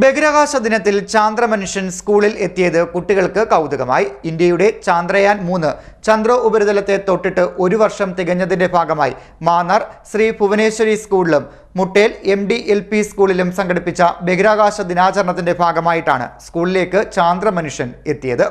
ബഹിരാകാശ ദിനത്തിൽ ചാന്ദ്രമനുഷ്യൻ സ്കൂളിൽ എത്തിയത് കുട്ടികൾക്ക് കൗതുകമായി. ഇന്ത്യയുടെ ചാന്ദ്രയാൻ മൂന്ന് ചന്ദ്ര ഉപരിതലത്തെ തൊട്ടിട്ട് ഒരു വർഷം തികഞ്ഞതിന്റെ ഭാഗമായി മാന്നാർ ശ്രീ ഭുവനേശ്വരി സ്കൂളിലും Muttel M D L P സ്കൂളിലും സംഘടിപ്പിച്ച ബഹിരാകാശ ദിനാചരണത്തിന്റെ ഭാഗമായിട്ടാണ് സ്കൂളിലേക്ക് ചാന്ദ്രമനുഷ്യൻ എത്തിയത്.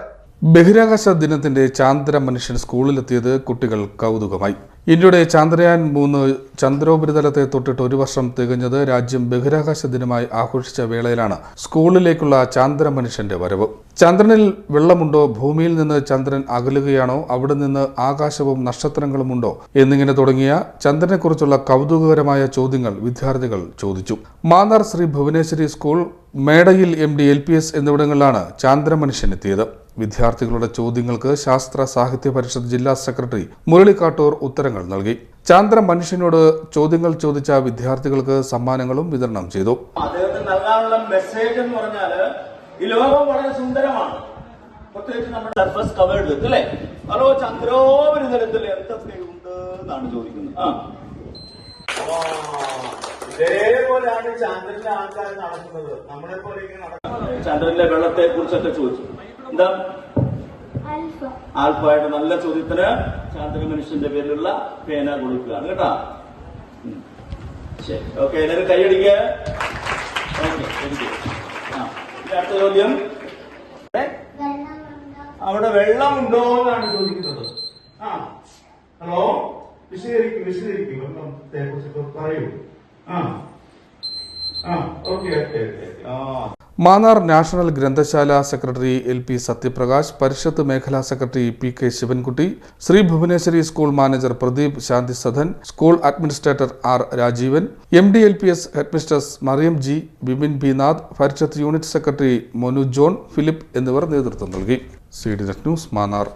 ബഹിരാകാശ ദിനത്തിന്റെ ചാന്ദ്ര മനുഷ്യൻ സ്കൂളിലെത്തിയത് കുട്ടികൾ കൗതുകമായി. ഇന്ത്യയുടെ ചന്ദ്രയാൻ മൂന്ന് ചന്ദ്രോപരിതലത്തെ തൊട്ടിട്ട് ഒരു വർഷം തികഞ്ഞത് രാജ്യം ബഹിരാകാശ ദിനമായി ആഘോഷിച്ച വേളയിലാണ് സ്കൂളിലേക്കുള്ള ചാന്ദ്ര മനുഷ്യന്റെ വരവ്. ചന്ദ്രനിൽ വെള്ളമുണ്ടോ? ഭൂമിയിൽ നിന്ന് ചന്ദ്രൻ അകലുകയാണോ? അവിടെ നിന്ന് ആകാശവും നക്ഷത്രങ്ങളും ഉണ്ടോ? എന്നിങ്ങനെ തുടങ്ങിയ ചന്ദ്രനെക്കുറിച്ചുള്ള കൗതുകകരമായ ചോദ്യങ്ങൾ വിദ്യാർത്ഥികൾ ചോദിച്ചു. Mannar Shri Bhuvaneshwari school മേടയിൽ M D L P S എന്നിവിടങ്ങളിലാണ് ചാന്ദ്രമനുഷ്യൻ എത്തിയത്. വിദ്യാർത്ഥികളുടെ ചോദ്യങ്ങൾക്ക് ശാസ്ത്ര സാഹിത്യ പരിഷത്ത് ജില്ലാ സെക്രട്ടറി മുരളിക്കാട്ടൂർ ഉത്തരങ്ങൾ നൽകി. ചാന്ദ്ര മനുഷ്യനോട് ചോദ്യങ്ങൾ ചോദിച്ച വിദ്യാർത്ഥികൾക്ക് സമ്മാനങ്ങളും വിതരണം ചെയ്തു. അദ്ദേഹത്തിന് നൽകാനുള്ള മെസ്സേജ് എന്ന് പറഞ്ഞാൽ ഈ ലോകം വളരെ സുന്ദരമാണ്. പ്രത്യേകിച്ച് നമ്മുടെ സർഫസ് കവേർഡ് വിത്ത് അല്ലേ? ഹലോ ചന്ദ്രോപരിതലത്തിൽ എന്തൊക്കെ ഉണ്ട് എന്നാണ് ചോദിക്കുന്നത്. ആ. ഇതേപോലെയാണ് ചന്ദ്രനിലെ ആൾക്കാർ നടക്കുന്നത്. നമ്മളെ പോലെ ഇങ്ങനെ ചന്ദ്രന്റെ ചന്ദ്രനിലെ വെള്ളത്തെ കുറിച്ചൊക്കെ ചോദിച്ചു. എന്താ? ആൽഫ. ആൽഫായിട്ട് നല്ല ചോദ്യത്തിന് ചാന്ദ്ര മനുഷ്യന്റെ പേരിലുള്ള പേന കൊടുക്കുകയാണ് കേട്ടാ? ശരി. ഓക്കെ എല്ലാവരും കൈയടിക്കുക ഓക്കെ അടുത്ത ചോദ്യം. അവിടെ വെള്ളമുണ്ടോ എന്നാണ് ചോദിക്കുന്നത്. ആ. ഹലോ? വിശദീകരിക്കും വിശദീകരിക്കും. വെള്ളത്തെ കുറിച്ചൊക്കെ പറയൂ. ആ. ആ. Okay okay okay. ആ. മാന്നാർ നാഷണൽ ഗ്രന്ഥശാല secretary L P Sathyaprakash Parishad മേഖലാ secretary P K Sivankutty Sree Bhuvaneswari school manager Pradeep Santhi Sadan school administrator R Rajeevan M D L P S headmistress Mariyam G Bibin B Nath Parishad unit secretary Manu John Philip എന്നിവർ നേതൃത്വം നൽകി. C D news Mannar.